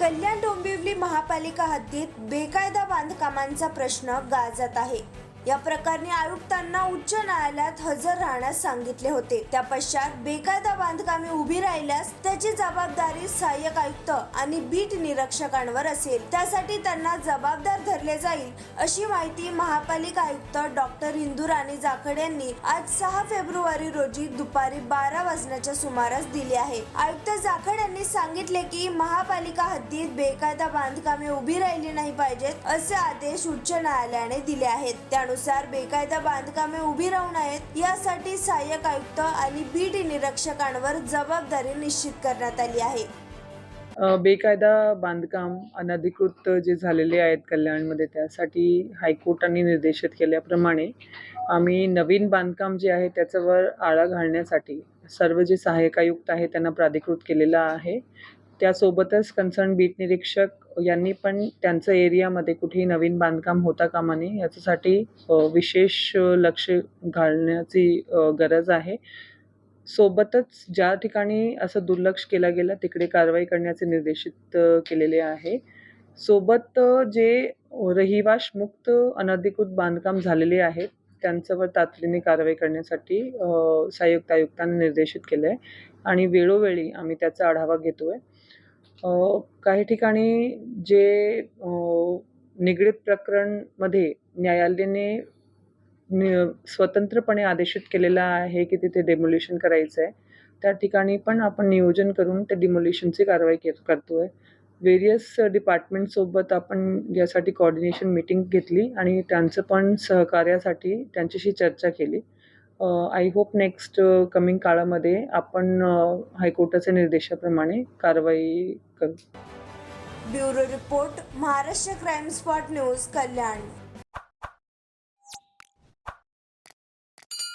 कल्याण डोंबिवली महापालिका हद्दीत बेकायदा बांधकामांचा प्रश्न गाजत आहे. या प्रकरणी आयुक्तांना उच्च न्यायालयात हजर राहण्यास सांगितले होते. त्या पश्चात बेकायदा बांधकामे उभी राहिल्यास त्याची जबाबदारी सहाय्यक आयुक्त आणि बीट निरीक्षकांवर असेल. त्यासाठी त्यांना जबाबदार धरले जाईल अशी माहिती महापालिका आयुक्त डॉक्टर इंदुराणी जाखड यांनी आज सहा फेब्रुवारी रोजी दुपारी बारा वाजण्याच्या सुमारास दिली आहे. आयुक्त जाखड यांनी सांगितले की महापालिका हद्दीत बेकायदा बांधकामे उभी राहिली नाही पाहिजेत असे आदेश उच्च न्यायालयाने दिले आहेत. त्या त्यानुसार बेकायदा बांधकामे उभी राहू नयेत यासाठी सहाय्यक आयुक्त आणि बीट निरीक्षकांवर जबाबदारी निश्चित करण्यात आली आहे. बेकायदा बांधकाम अनधिकृत जे झालेले आहेत कल्याणमध्ये त्यासाठी हायकोर्टाने निर्देशित केल्याप्रमाणे आम्ही नवीन बांधकाम जे आहे त्याच्यावर आळा घालण्यासाठी सर्व जे सहाय्यक आयुक्त आहे त्यांना प्राधिकृत केलेलं आहे. त्यासोबतच कन्सर्न बीट निरीक्षक हो, यांनी पण त्यांचं एरियामध्ये कुठेही नवीन बांधकाम होता कामा नये याच्यासाठी विशेष लक्ष घालण्याची गरज आहे. सोबतच ज्या ठिकाणी असं दुर्लक्ष केलं गेलं तिकडे कारवाई करण्याचे निर्देशित केलेले आहे. सोबत जे रहिवाशमुक्त अनधिकृत बांधकाम झालेले आहेत त्यांच्यावर तातडीने कारवाई करण्यासाठी अ, सहाय्यक आयुक्तांनी निर्देशित केलं आहे आणि वेळोवेळी आम्ही त्याचा आढावा घेतो आहे काही ठिकाणी जे निगडीत प्रकरणमध्ये न्यायालयाने नि स्वतंत्रपणे आदेशित केलेला आहे की तिथे डेमोलिशन करायचं आहे त्या ठिकाणी पण आपण नियोजन करून त्या डिमोलिशनची कारवाई के करतो आहे वेरियस डिपार्टमेंटसोबत आपण यासाठी कॉर्डिनेशन मीटिंग घेतली आणि त्यांचं पण सहकार्यासाठी त्यांच्याशी चर्चा केली. आय होप नेक्स्ट कमिंग काळामध्ये आपण हायकोर्टाच्या निर्देशाप्रमाणे कारवाई करू. Bureau report Maharashtra crime spot news Kalyan.